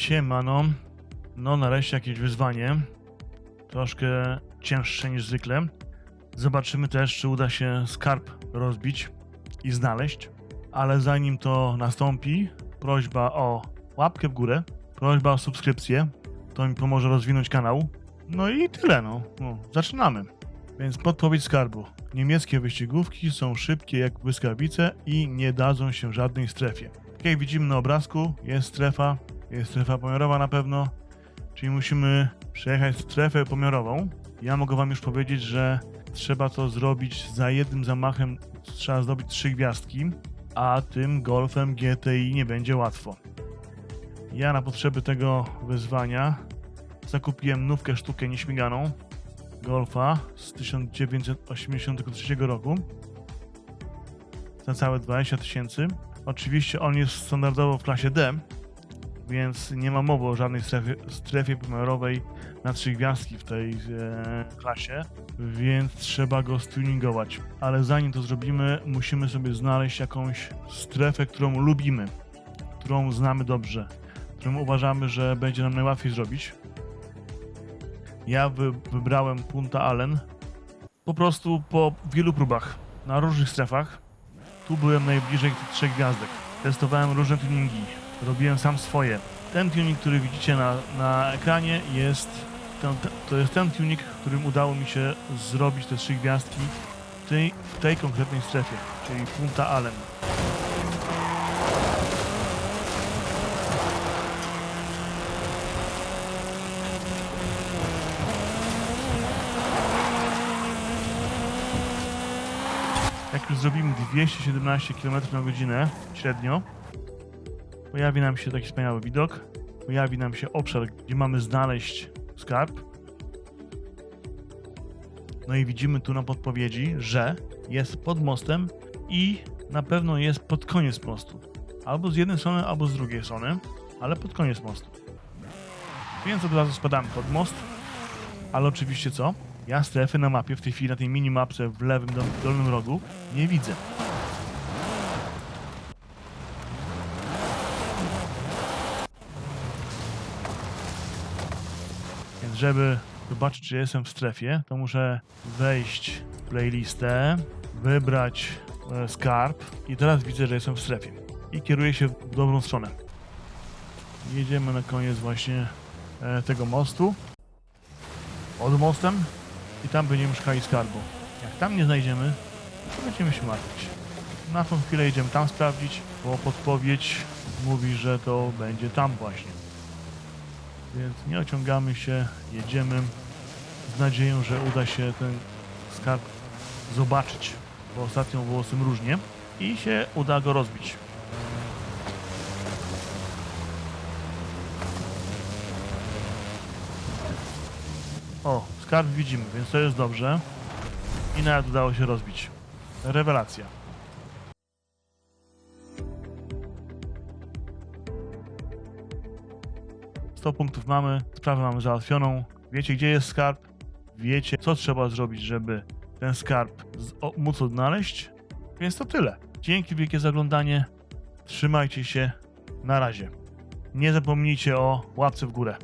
Siemano. No nareszcie jakieś wyzwanie. Troszkę cięższe niż zwykle. Zobaczymy też, czy uda się skarb rozbić i znaleźć. Ale zanim to nastąpi, prośba o łapkę w górę, prośba o subskrypcję. To mi pomoże rozwinąć kanał. No i tyle, no. no zaczynamy. Więc podpowiedź skarbu. Niemieckie wyścigówki są szybkie jak błyskawice i nie dadzą się żadnej strefie. Jak widzimy na obrazku, jest strefa, jest strefa pomiarowa na pewno, czyli musimy przejechać strefę pomiarową. Ja mogę wam już powiedzieć, że trzeba to zrobić za jednym zamachem, trzeba zdobyć trzy gwiazdki, a tym golfem GTI nie będzie łatwo. Ja na potrzeby tego wyzwania zakupiłem nówkę sztukę nieśmiganą Golfa z 1983 roku za całe 20 tysięcy. Oczywiście on jest standardowo w klasie D, więc nie ma mowy o żadnej strefie, strefie na trzy gwiazdki w tej e, klasie, więc trzeba go stuningować. Ale zanim to zrobimy, musimy sobie znaleźć jakąś strefę, którą lubimy, którą znamy dobrze, którą uważamy, że będzie nam najłatwiej zrobić. Ja wy, wybrałem Punta Allen po prostu po wielu próbach na różnych strefach. Tu byłem najbliżej tych trzech gwiazdek. Testowałem różne tuningi, robiłem sam swoje. Ten tuning, który widzicie na, na ekranie jest ten, to jest ten tuning, którym udało mi się zrobić te trzy gwiazdki w tej, w tej konkretnej strefie, czyli Punta Allen. Jak już zrobimy 217 km na godzinę średnio, pojawi nam się taki wspaniały widok. Pojawi nam się obszar, gdzie mamy znaleźć skarb. No i widzimy tu na podpowiedzi, że jest pod mostem i na pewno jest pod koniec mostu. Albo z jednej strony, albo z drugiej strony, ale pod koniec mostu. Więc od razu spadamy pod most, ale oczywiście co? Ja strefy na mapie, w tej chwili na tej minimapce w lewym dol- dolnym rogu, nie widzę. Żeby zobaczyć, czy jestem w strefie, to muszę wejść w playlistę, wybrać e, skarb i teraz widzę, że jestem w strefie. I kieruję się w dobrą stronę. Jedziemy na koniec właśnie e, tego mostu. Pod mostem i tam będziemy szukali skarbu. Jak tam nie znajdziemy, to będziemy się martwić. Na tą chwilę jedziemy tam sprawdzić, bo podpowiedź mówi, że to będzie tam właśnie. Więc nie ociągamy się, jedziemy z nadzieją, że uda się ten skarb zobaczyć, bo ostatnio było z tym różnie i się uda go rozbić. O, skarb widzimy, więc to jest dobrze. I nawet udało się rozbić. Rewelacja. Sto punktów mamy, sprawę mamy załatwioną. Wiecie, gdzie jest skarb? Wiecie, co trzeba zrobić, żeby ten skarb móc odnaleźć? Więc to tyle. Dzięki wielkie za oglądanie. Trzymajcie się. Na razie. Nie zapomnijcie o łapce w górę.